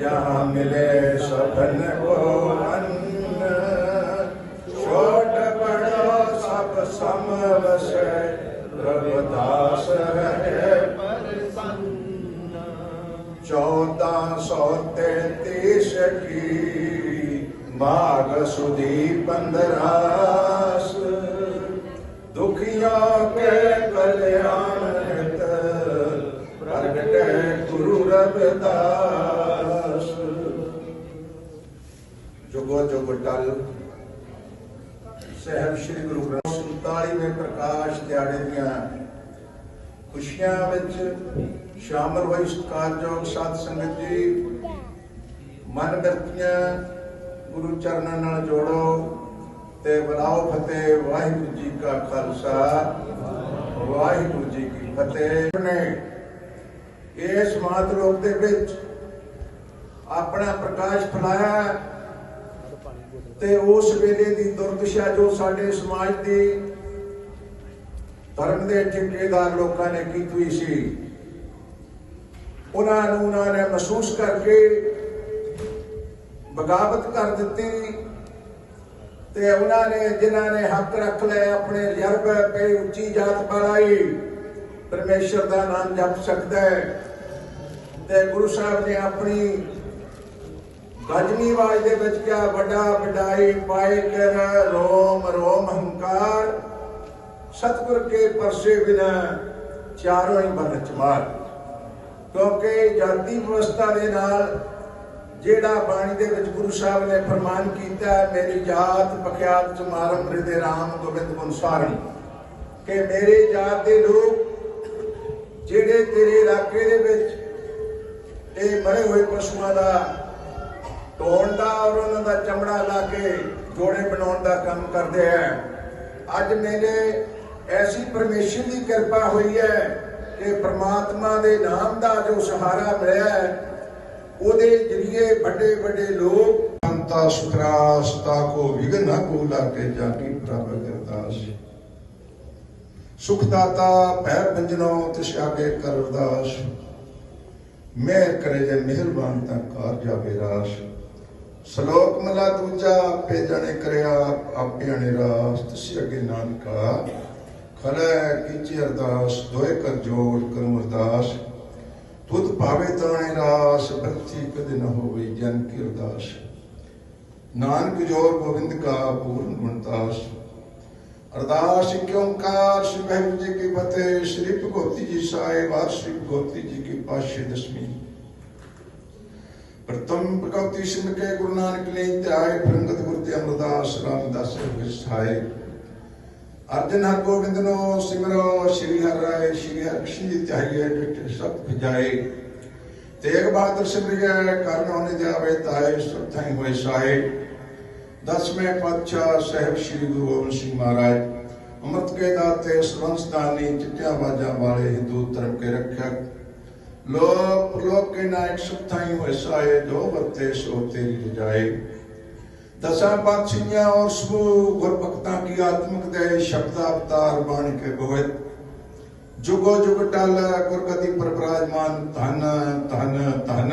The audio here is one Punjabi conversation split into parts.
جہاں ملے سبن کو من چھوٹ بڑو سب سمل سے رب داس ہے چودہ سو تینتیس کی ماگ سدھی پندراس۔ دکھیوں کے کلیان پرگٹے گرو رب داس۔ ਜੁਗੋ ਜੁਗ ਟਲ ਸ੍ਰੀ ਗੁਰੂ ਗ੍ਰੰਥ 47ਵੇਂ ਪ੍ਰਕਾਸ਼ ਦਿਹਾੜੇ ਦੀਆਂ ਖੁਸ਼ੀਆਂ ਵਿੱਚ ਸ਼ਾਮਲ ਹੋਈ ਸਤਿਕਾਰਯੋਗ ਸਾਧ ਸੰਗਤ ਜੀ। ਮਨ ਬਿਰਤੀਆਂ ਗੁਰੂ ਚਰਨਾਂ ਨਾਲ ਜੋੜੋ ਤੇ ਬੁਲਾਓ ਫਤਿਹ, ਵਾਹਿਗੁਰੂ ਜੀ ਕਾ ਖਾਲਸਾ, ਵਾਹਿਗੁਰੂ ਜੀ ਕੀ ਫਤਿਹ। ਨੇ ਇਸ ਮਾਤ ਲੋਕ ਦੇ ਵਿੱਚ ਆਪਣਾ ਪ੍ਰਕਾਸ਼ ਫੈਲਾਇਆ। ਤੇ ਉਸ ਵੇਲੇ ਦੀ ਦੁਰਦਸ਼ਾ ਜੋ ਸਾਡੇ ਸਮਾਜ ਦੀ ਧਰਮ ਦੇ ਠੇਕੇਦਾਰ ਲੋਕਾਂ ਨੇ ਕੀਤੀ ਸੀ, ਉਹਨਾਂ ਨੂੰ ਉਹਨਾਂ ਨੇ ਮਹਿਸੂਸ ਕਰਕੇ ਬਗਾਵਤ ਕਰ ਦਿੱਤੀ ਤੇ ਉਹਨਾਂ ਨੇ ਜਿਨ੍ਹਾਂ ਨੇ ਹੱਕ ਰੱਖ ਲਿਆ ਆਪਣੇ ਰਿਜ਼ਰਵ ਪੇ ਉੱਚੀ ਜਾਤ ਪਰਾਈ ਪਰਮੇਸ਼ਰ ਦਾ ਨਾਮ ਜਪ ਸਕਦਾ ਹੈ ਤੇ ਗੁਰੂ ਸਾਹਿਬ ਨੇ ਆਪਣੀ ਪੰਜਵੀਂ ਆਵਾਜ਼ ਦੇ ਵਿੱਚ ਕਿਹਾ ਵੱਡਾ ਵਡਾਈ ਪਾਏ ਕਰ ਰੋਮ ਰੋਮ ਹੰਕਾਰ। ਸਤਿਗੁਰ ਕੇ ਪਰਸੇ ਬਿਨਾ ਚਾਰੋਂ ਹੀ ਬਨ ਚਮਾਰ। ਕਿਉਂਕਿ ਜਾਤੀ ਵਿਵਸਥਾ ਦੇ ਨਾਲ ਜਿਹੜਾ ਬਾਣੀ ਦੇ ਵਿੱਚ ਗੁਰੂ ਸਾਹਿਬ ਨੇ ਫਰਮਾਨ ਕੀਤਾ, ਮੇਰੀ ਜਾਤ ਪਖਿਆਤ ਚਮਾਰਮ ਹਿਰਦੇ ਰਾਮ ਗੋਬਿੰਦ ਗੁਣਸਾਰਣ ਕਿ ਮੇਰੇ ਜਾਤ ਦੇ ਲੋਕ ਜਿਹੜੇ ਤੇਰੇ ਇਲਾਕੇ ਦੇ ਵਿੱਚ ਇਹ ਮਰੇ ਹੋਏ ਪਸ਼ੂਆਂ ਦਾ ਧੋਣ ਦਾ ਔਰ ਉਹਨਾਂ ਦਾ ਚਮੜਾ ਲਾ ਕੇ ਜੋੜੇ ਬਣਾਉਣ ਦਾ ਕੰਮ ਕਰਦੇ ਆ ਅੱਜ ਮੇਰੇ ਐਸੀ ਪਰਮੇਸ਼ਰ ਦੀ ਕਿਰਪਾ ਹੋਈ ਹੈ ਕਿ ਪ੍ਰਮਾਤਮਾ ਦੇ ਨਾਮ ਦਾ ਜੋ ਸਹਾਰਾ ਮਿਲਿਆ ਉਹਦੇ ਜਰੀਏ ਵੱਡੇ ਵੱਡੇ ਲੋਕ ਅੰਤਾ ਸੁਖਰਾਸ ਕੋ ਵਿਗਨ ਕੋ ਲਾਗੇ ਜਾਕੀ ਪ੍ਰਭ ਕਰਦਾਸ ਸੁਖ ਭੈ ਬੰਜਨੋ ਤਿਸ ਆਗੇ ਕਰ ਕਰੇ ਜੇ ਮਿਹਰਬਾਨ ਤਾਂ ਕਾਰ ਜਾਵੇ ਰਾਸ। ਸ਼ਲੋਕ ਮਲਾ ਦੂਜਾ ਆਪੇ ਜਾਣੇ ਕਰਿਆ, ਆਪੇ ਅਣੇ ਰਾਸ, ਤਿਸ ਅੱਗੇ ਨਾਨਕਾ। ਖਰੈ ਕੀਚੇ ਅਰਦਾਸ, ਦੋਏ ਕਰ ਜੋੜ ਕਰਮ ਅਰਦਾਸ। ਤੁਧ ਭਾਵੇ ਤਾਣੇ ਰਾਸ ਬਰਤੀ ਕਦੇ ਨ ਹੋਵੇ ਜਨ ਕੀ ਅਰਦਾਸ। ਨਾਨਕ ਜੋਰ ਗੋਬਿੰਦ ਕਾ, ਪੂਰਨ ਗੁਣਤਾਸ ਅਰਦਾਸ ਇੱਕ ਸ੍ਰੀ ਵਾਹਿਗੁਰੂ ਜੀ ਕੀ ਫਤਿਹ, ਸ੍ਰੀ ਭਗਵਤੀ ਜੀ ਸਾਹਿਬ ਸ੍ਰੀ ਭਗਵਤੀ ਜੀ ਕੀ ਪਾਸ਼ੇ ਦਸਵੀਂ। ਪ੍ਰਥਮ ਭਗਵਤੀ ਕੇ ਗੁਰੂ ਨਾਨਕ ਨੇ ਧਿਆਏ ਪ੍ਰੰਗਤ ਗੁਰ ਤੇ ਅਮਰਦਾਸ ਰਾਮਦਾਸ ਵਿਸਾਏ ਅਰਜਨ ਹਰ ਗੋਬਿੰਦ ਨੂੰ ਸਿਮਰੋ, ਸ਼੍ਰੀ ਹਰਿ ਰਾਏ, ਸ਼੍ਰੀ ਹਰਿ ਕ੍ਰਿਸ਼ਨ ਜੀ ਸਭ ਭਜਾਏ। ਤੇਗ ਬਹਾਦਰ ਸਿਮਰਿਐ ਕਰਨ ਉਹਨੇ ਜਾਵੇ ਤਾਏ, ਸਭ ਹੋਏ ਸਾਏ। ਦਸਵੇਂ ਪਾਤਸ਼ਾਹ ਸਾਹਿਬ ਸ੍ਰੀ ਗੁਰੂ ਗੋਬਿੰਦ ਸਿੰਘ ਮਹਾਰਾਜ, ਅੰਮ੍ਰਿਤ ਕੇ ਦਾਤੇ ਸਰਵੰਸਦਾਨੀ ਚਿੱਟਿਆਂ ਬਾਜਾਂ ਵਾਲੇ ਹਿੰਦੂ ਧਰਮ ਕੇ ਰੱਖਿਆ। ਲੋਕ ਪ੍ਰਲੋਕ ਕੇ ਨਾਇਕ ਸਭ ਥਾਈ ਹੋਏ ਸਾਏ ਜੋ ਵਰਤੇ ਦਸਾਂ ਪਾਤਸ਼ਾਹੀਆਂ ਔਰ ਸਮੂਹ ਗੁਰਭਗਤਾਂ ਕੀ ਆਤਮਿਕ ਦੇ ਸ਼ਬਦ ਅਵਤਾਰ ਬਾਣੀ ਕੇ ਗੋਇਤ ਜੁਗੋ ਜੁਗ ਟਲ ਗੁਰਗਤੀ ਪਰ ਧਨ ਧਨ ਧਨ।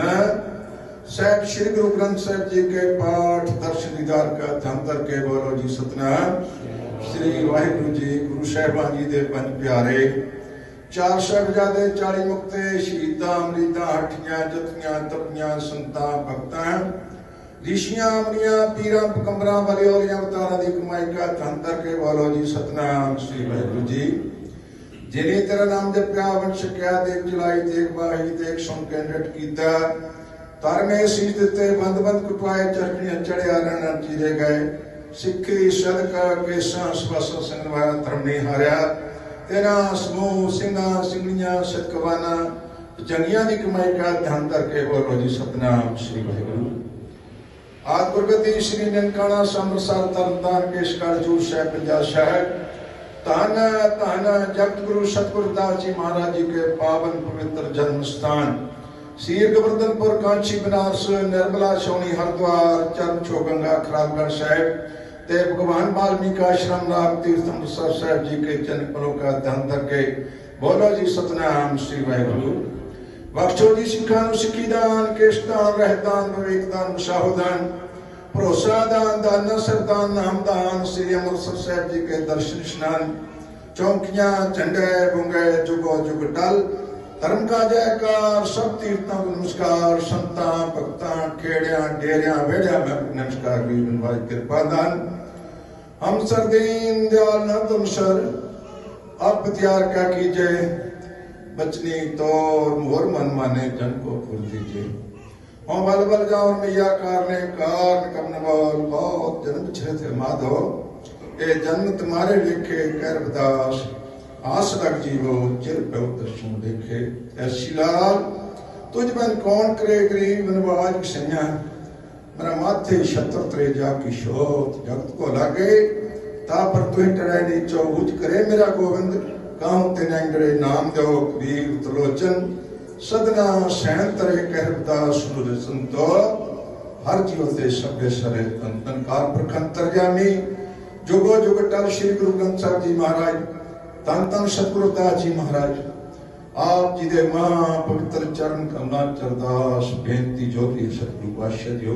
ਸਾਹਿਬ ਸ੍ਰੀ ਗੁਰੂ ਗ੍ਰੰਥ ਸਾਹਿਬ ਜੀ ਕੇ ਪਾਠ ਦਰਸ਼ਨ ਦੀਦਾਰ ਕਾ ਧੰਨ ਕੇ ਬੋਲੋ ਜੀ ਸਤਨਾਮ। ਸ੍ਰੀ ਵਾਹਿਗੁਰੂ ਜੀ, ਗੁਰੂ ਸਾਹਿਬਾਨ ਜੀ ਦੇ ਪੰਜ ਪਿਆਰੇ। ਚਾਰ ਸਾਹਿਬਜ਼ਾਦੇ 40 ਮੁਕਤੇ, ਸ਼ਹੀਦਾਂ ਅਮਰੀਤਾਂ ਹੱਠੀਆਂ, ਜਥੀਆਂ, ਤਪੀਆਂ, ਸੰਤਾਂ, ਭਗਤਾਂ ਰਿਸ਼ੀਆਂ ਅਮਰੀਆਂ ਪੀਰਾਂ ਪਕੰਬਰਾਂ ਵਾਲੇ ਔਰੀਆਂ ਅਵਤਾਰਾਂ ਦੀ ਕਮਾਈ ਕਾ ਧੰਨ ਦਰ ਕੇ ਜੀ, ਸਤਨਾਮ ਸ੍ਰੀ ਵਾਹਿਗੁਰੂ ਜੀ। ਜਿਨੇ ਤੇਰਾ ਨਾਮ ਜਪਿਆ ਵੰਸ਼ ਕਿਆ ਦੇਖ ਚਲਾਈ ਦੇਖ ਬਾਹੀ ਦੇਖ ਸੁਣ ਕੈਂਡਟ ਕੀਤਾ। ਧਰਮੇ ਸੀਸ ਦਿੱਤੇ, ਬੰਦ ਬੰਦ ਕੁਟਵਾਏ ਚਰਖੀਆਂ ਚੜਿਆ ਰਣ ਚੀਰੇ ਗਏ। ਸਿੱਖੀ, ਸਦਕਾ, ਕੇਸਾਂ, ਸਵਸ ਸੰਗਵਾਇਆ ਧਰਮ ਨਹੀਂ ਹਾਰਿਆ। ਤੇਰਾ ਸਮੂਹ, ਸਿੰਘਾਂ ਸਿੰਘੀਆਂ ਸਤਕਵਾਨਾ ਜੰਗੀਆਂ ਦੀ ਕਮਾਈ ਕਾ ਧਿਆਨ ਕਰਕੇ ਬੋਲੋ ਜੀ ਸਤਨਾਮ ਸ੍ਰੀ ਵਾਹਿਗੁਰੂ। ਆਦ ਗੁਰਗਤੀ ਸ੍ਰੀ ਨਨਕਾਣਾ ਸੰਮਰਸਰ ਤਰਨਤਾਰਨ ਕੇਸ਼ਗੜ੍ਹ ਜੂਰ ਸਾਹਿਬ ਪੰਜਾਬ ਸ਼ਹਿਰ। ਧੰਨ ਧੰਨ ਜਗਤ ਗੁਰੂ ਸਤਿਗੁਰੂ ਦਾਸ ਜੀ ਮਹਾਰਾਜ ਜੀ ਕੇ ਪਾਵਨ ਪਵਿੱਤਰ ਜਨਮ ਸਥਾਨ। ਸੀਰ ਗਵਰਧਨਪੁਰ ਕਾਂਚੀ ਬਨਾਰਸ, ਨਿਰਮਲਾ ਸ਼ੌਣੀ ਹਰਦੁਆਰ, ਚਰਨ ਛੋ ਗੰਗਾ ਖਰਾਬਗੜ ਸਾਹਿਬ। ਤੇ ਭਗਵਾਨ ਵਾਲਮੀਕ ਆਸ਼ਰਮ ਰਾਮ ਤੀਰਥ ਅੰਮ੍ਰਿਤਸਰ ਸਾਹਿਬ ਜੀ ਕੇ ਚਰਨ ਪਰੋਂ ਕਾ ਧੰਨ ਧਰ ਕੇ ਬੋਲੋ ਜੀ ਸਤਨਾਮ ਸ੍ਰੀ ਵਾਹਿਗੁਰੂ ਬਖਸ਼ੋ ਜੀ ਸਿੱਖਾਂ ਨੂੰ ਸਿੱਖੀ ਦਾਨ ਕੇਸ਼ਦਾਨ ਰਹਿਦਾਨ ਵਿਵੇਕਦਾਨ ਵਿਸ਼ਾਹਦਾਨ ਭਰੋਸਾ ਦਾਨ ਦਾਨ ਸਰਦਾਨ ਨਾਮਦਾਨ ਸ੍ਰੀ ਅੰਮ੍ਰਿਤਸਰ ਸਾਹਿਬ ਜੀ ਕੇ ਦਰਸ਼ਨ ਇਸ਼ਨਾਨ ਚੌਂਕੀਆਂ ਝੰਡੇ ਬੁੰਗੇ ਜੁਗੋ ਜੁਗ ਟਲ ਧਰਮ ਕਾ ਜੈਕਾਰ ਸਭ ਤੀਰਥਾਂ ਨੂੰ ਨਮਸਕਾਰ ਸੰਤਾਂ ਭਗਤਾਂ ਖੇੜਿਆਂ ਡੇਰਿਆਂ ਵੇੜਿਆਂ ਮੈਂ ਨਮਸਕਾਰ ਵੀ ਬਨਵਾਜ ਕਿਰਪਾ ਦਾਨ ہم سردین دیال نہ شر اب تیار کا کیجیے؟ بچنی طور مہر من مانے جن کو پھول دیجیے۔ ہم بل بل جاؤں میا کارنے کار کم نبال بہت جنم چھے تھے مادھو۔ اے جنت تمہارے لکھے کہر بداش۔ آس لگ جیو چر پہ دشوں دیکھے۔ اے شیلال، تجھ بن کون کرے گریب نباج کسنیاں माथे शत्र तरे जा की शोध जगत को लागे ता पर तुह टड़ैनी चौबुझ करे मेरा गोविंद काहू ते नंगरे नाम दो कबीर त्रिलोचन सदना सैन तरे कहरदा सुर संतो हर जीव ते सभ्य सरे तन तन कार प्रखंतर जामी जुगो जुग टल श्री गुरु ग्रंथ ਸਾਹਿਬ ਜੀ ਮਹਾਰਾਜ ਤਨ ਤਨ ਸਤਿਗੁਰੂ ਦਾਸ ਜੀ ਮਹਾਰਾਜ ਆਪ ਜੀ ਦੇ ਮਹਾ ਪਵਿੱਤਰ ਚਰਨ ਕਮਲਾਂ ਚਰਦਾਸ ਬੇਨਤੀ ਜੋਤੀ ਸਤਿਗੁਰੂ ਪਾਤਸ਼ਾਹ ਦਿਓ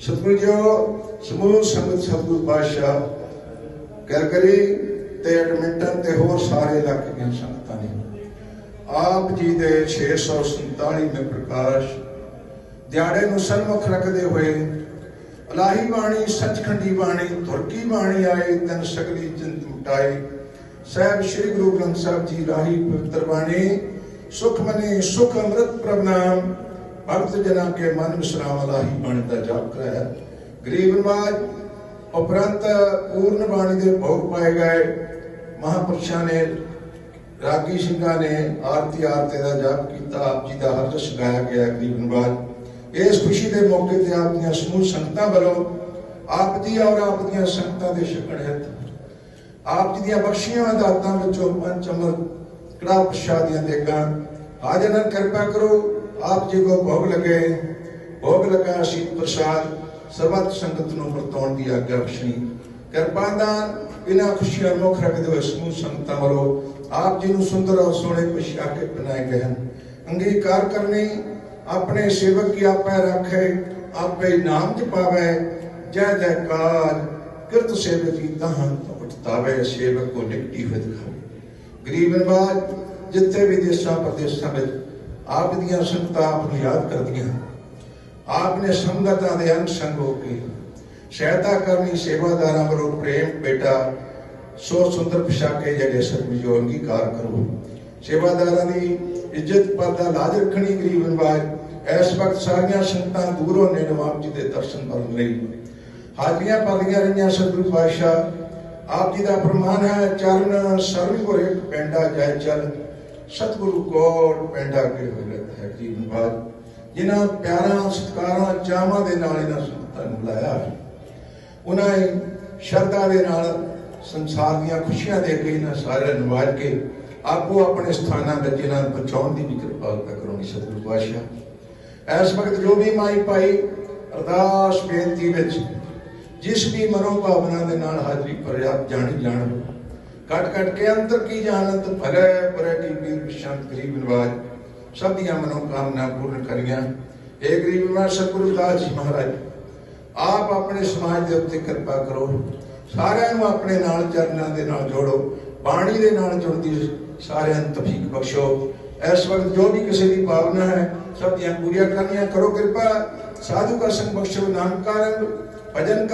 ਸਤਿਗੁਰੂ ਜੀਓ ਸਮੂਹ ਸੰਗਤ ਸਤਿਗੁਰੂ ਪਾਤਸ਼ਾਹ ਕਰ ਤੇ ਐਡਮਿੰਟਨ ਤੇ ਹੋਰ ਸਾਰੇ ਇਲਾਕੇ ਦੀਆਂ ਸੰਗਤਾਂ ਨੇ। ਆਪ ਜੀ ਦੇ 647 ਪ੍ਰਕਾਸ਼ ਦਿਹਾੜੇ ਨੂੰ ਸਨਮੁਖ ਰੱਖਦੇ ਹੋਏ ਅਲਾਹੀ ਬਾਣੀ, ਸੱਚਖੰਡੀ ਬਾਣੀ, ਤੁਰਕੀ ਬਾਣੀ ਆਏ, ਤਨ ਸਗਲੀ ਚਿੰਤ ਮੁਟਾਈ। ਸਾਹਿਬ ਸ੍ਰੀ ਗੁਰੂ ਗ੍ਰੰਥ ਸਾਹਿਬ ਜੀ ਰਾਹੀ ਪਵਿੱਤਰ ਬਾਣੀ, ਸੁਖ ਮਨੀ, ਸੁਖ ਅੰਮ੍ਰਿਤ ਪ੍ਰਭ ਨਾਮ ਭਗਤ ਜਨਾਂ ਕੇ ਮਨ ਵਿਸਰਾਮ ਅਲਾਹੀ ਬਾਣੀ ਦਾ ਜਾਪ ਕਰਾਇਆ ਗਰੀਬ ਨਵਾਜ, ਉਪਰੰਤ ਪੂਰਨ ਬਾਣੀ ਦੇ ਭੋਗ ਪਾਏ ਗਏ ਮਹਾਪੁਰਸ਼ਾਂ ਨੇ, ਰਾਗੀ ਸਿੰਘਾਂ ਨੇ ਆਰਤੀ ਆਰਤੇ ਦਾ ਜਾਪ ਕੀਤਾ, ਆਪ ਜੀ ਦਾ ਹਰ ਰਸ ਗਾਇਆ ਗਿਆ ਗਰੀਬ ਨਵਾਜ। ਇਸ ਖੁਸ਼ੀ ਦੇ ਮੌਕੇ ਤੇ ਆਪ ਦੀਆਂ ਸਮੂਹ ਸੰਗਤਾਂ ਵੱਲੋਂ ਆਪ ਦੀ ਔਰ ਆਪ ਦੀਆਂ ਸੰਗਤਾਂ ਦੇ ਛਕਣ ਹਿੱਤ ਆਪ ਜੀ ਦੀਆਂ ਬਖਸ਼ੀਆਂ ਦਾਤਾਂ ਵਿੱਚੋਂ ਪੰਜ ਅੰਮ੍ਰਿਤ ਕੜਾ ਪ੍ਰਸ਼ਾਦੀਆਂ ਦੇਗਾ ਹਾਜ਼ਰ ਕਿਰਪਾ ਕਰੋ ਆਪ ਜੀ ਕੋ ਭੋਗ ਲਗੇ, ਭੋਗ ਲਗਾ ਸ਼ੀਤ ਪ੍ਰਸਾਦ, ਸਰਬੱਤ ਸੰਗਤ ਨੂੰ ਵਰਤਾਉਣ ਦੀ ਆਗਿਆ ਬਖਸ਼ਣੀ। ਕਿਰਪਾ ਦਾਨ ਬਿਨਾਂ ਖੁਸ਼ੀਆਂ ਮੁਖ ਰੱਖਦੇ ਹੋਏ ਸਮੂਹ ਸੰਗਤਾਂ ਵੱਲੋਂ। ਆਪ ਜੀ ਨੂੰ ਸੁੰਦਰ ਔਰ ਸੋਹਣੇ ਪੁਸ਼ਾਕੇ ਪਹਿਨਾਏ ਗਏ ਹਨ। ਅੰਗੀਕਾਰ ਕਰਨੀ, ਆਪਣੇ ਸੇਵਕ ਕੀ ਆਪੇ ਰੱਖੇ, ਆਪੇ ਨਾਮ ਚ ਜੈ ਜੈਕਾਰ, ਕਿਰਤ ਸੇਵਕੀ ਤਹਾਂ ਉਠਤਾਵੇ ਸੇਵਕ ਕੋ ਨਿਕਟੀ ਹੋਏ ਦਿਖਾਵੇ। ਗਰੀਬ ਨਿਵਾਜ਼, ਜਿੱਥੇ ਵੀ ਦੇਸ਼ਾਂ ਪ੍ਰਦੇਸ਼ਾਂ ਵਿੱਚ ਆਪ ਦੀਆਂ ਸੰਗਤਾਂ ਆਪ ਨੂੰ ਯਾਦ ਕਰਦੀਆਂ ਆਪ ਨੇ ਸੰਗਤਾਂ ਦੇ ਅੰਗ ਸੰਗ ਹੋ ਕੇ ਸਹਾਇਤਾ ਕਰਨੀ, ਸੇਵਾਦਾਰਾਂ ਵੱਲੋਂ ਪ੍ਰੇਮ ਬੇਟਾ ਸੋ ਸੁੰਦਰ ਪਿਸ਼ਾਕੇ ਜਿਹੜੇ ਸਤਿ ਅੰਗੀਕਾਰ ਕਰੋ। ਸੇਵਾਦਾਰਾਂ ਦੀ ਇੱਜ਼ਤ ਪਰਦਾ ਲਾਜ ਰੱਖਣੀ ਗਰੀਬ ਨਵਾਜ, ਇਸ ਵਕਤ ਸਾਰੀਆਂ ਸੰਗਤਾਂ ਦੂਰੋਂ ਨੇੜੋਂ ਆਪ ਜੀ ਦੇ ਦਰਸ਼ਨ ਕਰਨ ਲਈ। ਹਾਜ਼ਰੀਆਂ ਭਰਦੀਆਂ ਰਹੀਆਂ ਸਤਿਗੁਰੂ ਪਾਤਸ਼ਾਹ, ਆਪ ਜੀ ਦਾ ਫਰਮਾਨ ਹੈ, ਚਰਨ ਸਰਵ ਕੋ ਇੱਕ ਜਾਇ ਚਲ ਸਤਿਗੁਰੂ ਕੋਟ ਪੈਂਡਾ ਕੇ ਹੋਏ ਹੈ ਜੀ ਬਾਤ ਜਿਨ੍ਹਾਂ ਪਿਆਰਾਂ, ਸਤਕਾਰਾਂ, ਚਾਵਾਂ ਦੇ ਨਾਲ ਇਹਨਾਂ ਸੰਗਤਾਂ ਨੂੰ ਬੁਲਾਇਆ ਉਹਨਾਂ ਨੇ ਸ਼ਰਧਾ ਦੇ ਨਾਲ ਸੰਸਾਰ ਦੀਆਂ ਖੁਸ਼ੀਆਂ ਦੇ ਕੇ ਇਹਨਾਂ ਸਾਰਿਆਂ ਨੂੰ ਨਵਾਜ ਕੇ ਆਪੋ ਆਪਣੇ ਸਥਾਨਾਂ ਵਿੱਚ ਇਹਨਾਂ ਨੂੰ ਪਹੁੰਚਾਉਣ ਦੀ ਵੀ ਕਿਰਪਾਲਤਾ ਕਰੋਗੇ ਸਤਿਗੁਰੂ ਪਾਤਸ਼ਾਹ ਇਸ ਵਕਤ ਜੋ ਵੀ ਮਾਈ ਪਾਈ ਅਰਦਾਸ ਬੇਨਤੀ ਵਿੱਚ, ਜਿਸ ਵੀ ਮਨੋ ਭਾਵਨਾ ਦੇ ਨਾਲ ਹਾਜ਼ਰੀ ਪ੍ਰਾਪਤ ਜਾਣੀ ਜਾਣ ਕਟ ਕਟ ਕੇ ਅੰਤਰ ਕੀ ਜਾਣਤ ਭਲੇ ਪਰੇ ਕੀ ਵੀਰ ਵਿਸ਼ੰਤ ਗਰੀਬ ਨਵਾਜ। ਸਭ ਦੀਆਂ ਮਨੋ ਪੂਰਨ ਕਰੀਆਂ। ਏ ਗਰੀਬ ਨਵਾਜ, ਸਤਿਗੁਰੂ ਦਾਸ ਜੀ ਮਹਾਰਾਜ, ਆਪ ਆਪਣੇ ਸਮਾਜ ਦੇ ਉੱਤੇ ਕਿਰਪਾ ਕਰੋ। ਸਾਰਿਆਂ ਨੂੰ ਆਪਣੇ ਨਾਲ, ਚਰਨਾਂ ਦੇ ਨਾਲ ਜੋੜੋ। ਬਾਣੀ ਦੇ ਨਾਲ ਜੁੜਦੀ ਸਾਰਿਆਂ ਨੂੰ ਤਫੀਕ ਬਖਸ਼ੋ। ਇਸ ਵਕਤ ਜੋ ਵੀ ਕਿਸੇ ਦੀ ਭਾਵਨਾ ਹੈ, ਸਭ ਦੀਆਂ ਪੂਰੀਆਂ ਕਰਨੀਆਂ ਕਰੋ। ਕਿਰਪਾ ਸਾਧੂ ਕਾ ਸੰਗ ਬਖਸ਼ੋ ਨਾਮ ਕਾਰਨ ਭਜਨ